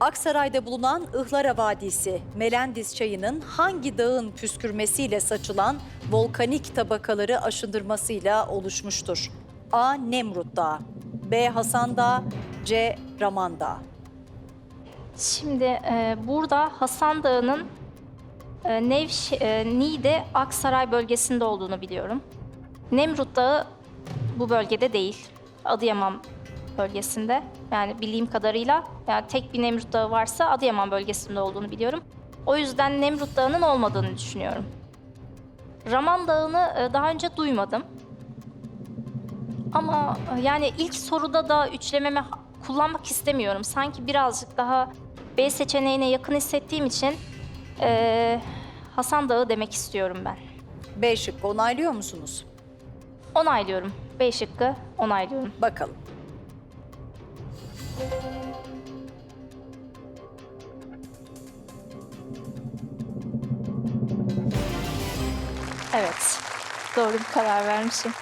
Aksaray'da bulunan Ihlara Vadisi, Melendis çayının hangi dağın püskürmesiyle saçılan volkanik tabakaları aşındırmasıyla oluşmuştur? A. Nemrut Dağı B. Hasan Dağı C. Raman Dağı Şimdi e, burada Hasan Dağı'nın e, Nevş, e, Niğde Aksaray bölgesinde olduğunu biliyorum. Nemrut Dağı bu bölgede değil. Adıyaman bölgesinde. Yani bildiğim kadarıyla yani tek bir Nemrut Dağı varsa Adıyaman bölgesinde olduğunu biliyorum. O yüzden Nemrut Dağı'nın olmadığını düşünüyorum. Raman Dağı'nı e, daha önce duymadım. Ama e, yani ilk soruda da üçlememe ha- kullanmak istemiyorum. Sanki birazcık daha B seçeneğine yakın hissettiğim için e, Hasan Dağı demek istiyorum ben. B şıkkı onaylıyor musunuz? Onaylıyorum. B şıkkı onaylıyorum. Bakalım. Evet. Doğru bir karar vermişim.